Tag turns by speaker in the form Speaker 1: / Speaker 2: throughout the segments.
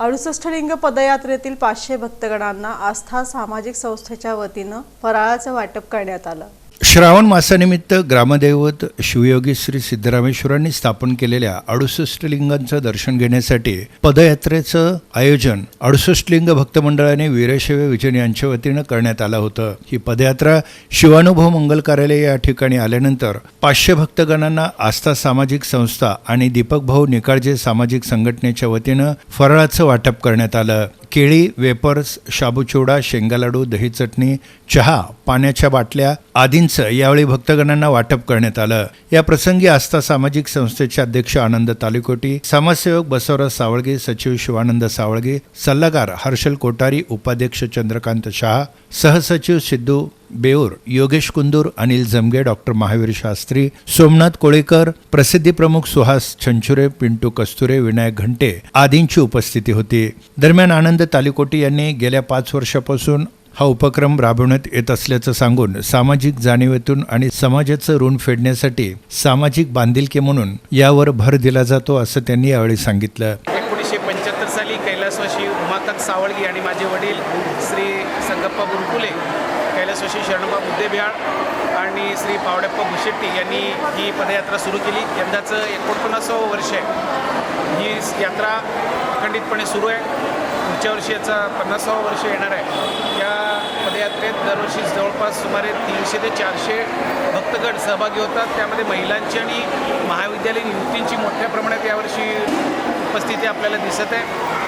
Speaker 1: अडुसष्ट लिंग पदयात्रेतील पाचशे भक्तगणांना आस्था सामाजिक संस्थेच्या वतीनं फराळाचं वाटप करण्यात आलं.
Speaker 2: श्रावण मासानिमित्त ग्रामदैवत शिवयोगी श्री सिद्धरामेश्वरांनी स्थापन केलेल्या अडुसष्ट लिंगांचं दर्शन घेण्यासाठी पदयात्रेचं आयोजन अडुसष्ट लिंग भक्त मंडळाने वीरशैव विजन यांच्या वतीनं करण्यात आलं होतं. ही पदयात्रा शिवानुभव मंगल कार्यालय या ठिकाणी आल्यानंतर पाचशे भक्तगणांना आस्था सामाजिक संस्था आणि दीपक भाऊ निकाळजे सामाजिक संघटनेच्या वतीनं फराळाचं वाटप करण्यात आलं. केळी वेपर्स शाबूचिवडा शेंगालाडू दही चटणी चहा पाण्याच्या बाटल्या आदींचं यावेळी भक्तगणांना वाटप करण्यात आलं. या प्रसंगी आस्था सामाजिक संस्थेचे अध्यक्ष आनंद तालिकोटी समाजसेवक बसवराज सावळगे सचिव शिवानंद सावळगे सल्लागार हर्षल कोटारी उपाध्यक्ष चंद्रकांत शहा सहसचिव सिद्धू बेऊर योगेश कुंदूर अनिल जमगे डॉक्टर महावीर शास्त्री सोमनाथ कोळेकर प्रसिद्धी प्रमुख सुहास छंचुरे पिंटू कस्तुरे विनायक घंटे आदींची उपस्थिती होती. दरम्यान आनंद तालिकोटी यांनी गेल्या पाच वर्षापासून हा उपक्रम राबवण्यात येत असल्याचं सांगून सामाजिक जाणीवेतून आणि समाजाचं ऋण फेडण्यासाठी सामाजिक बांधिलकी म्हणून यावर भर दिला जातो असं त्यांनी यावेळी सांगितलं.
Speaker 3: एकोणीसशे पंच्याहत्तर साली कैलासवासी उमाकांत सावळगी आणि माझे वडील श्री संगप्पा गुरुकुले कैलासवासी शरणबा बुद्धेबिहाळ आणि श्री पावडप्पा भुशेट्टी यांनी ही पदयात्रा सुरू केली. यंदाचं एकोणपन्नासावं वर्ष आहे. ही यात्रा अखंडितपणे सुरू आहे. पुढच्या वर्षी याचा पन्नासावं वर्ष येणार आहे. या पदयात्रेत दरवर्षी जवळपास सुमारे तीनशे ते चारशे भक्तगण सहभागी होतात. त्यामध्ये महिलांची आणि महाविद्यालयीन युवतींची मोठ्या प्रमाणात यावर्षी उपस्थिती आपल्याला दिसत आहे.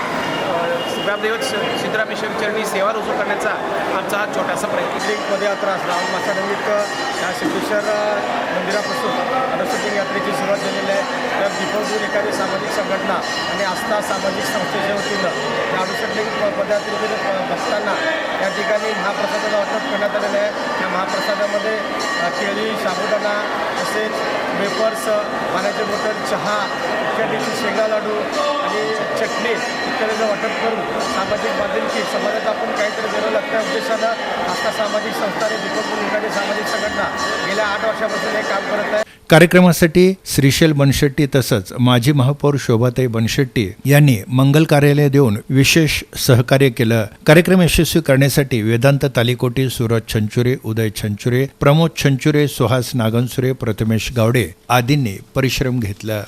Speaker 3: ग्रामदैवत सिद्धरामेश्वर चरणी सेवा रुजू करण्याचा आमचा हा छोटासा प्रयत्न.
Speaker 4: एक पदयात्रा श्रावण मासानिमित्त या सिद्धेश्वर मंदिरापासून अनसुटी यात्रेची सुरुवात झालेली आहे. तर दीपकदूर एखादी सामाजिक संघटना आणि आस्था सामाजिक संस्थेच्या वतीनं या अडुसष्ट पदयात्रेतील भक्तांना या ठिकाणी महाप्रसादाचं वाटप करण्यात आलेलं आहे. या महाप्रसादामध्ये केळी साबुदाणा तसेच वेपर्स पाण्याचे बोटल चहा इत्यादीचे शेंगा लाडू आणि चटणी इत्यादीचं वाटप करून सामाजिक बांधिलकी समाजात आपण काहीतरी देणं लागत्या उद्देशानं आता सामाजिक संस्था आणि दीपक सामाजिक संघटना गेल्या आठ वर्षापासून हे काम करत आहे.
Speaker 2: कार्यक्रमासाठी श्रीशैल बनशेट्टी तसंच माजी महापौर शोभाताई बनशेट्टी यांनी मंगल कार्यालय देऊन विशेष सहकार्य केलं. कार्यक्रम यशस्वी करण्यासाठी वेदांत तालिकोटी सुरज छंचुरे उदय छंचुरे प्रमोद छंचुरे सुहास नागनसुरे प्रथमेश गावडे आदींनी परिश्रम घेतला.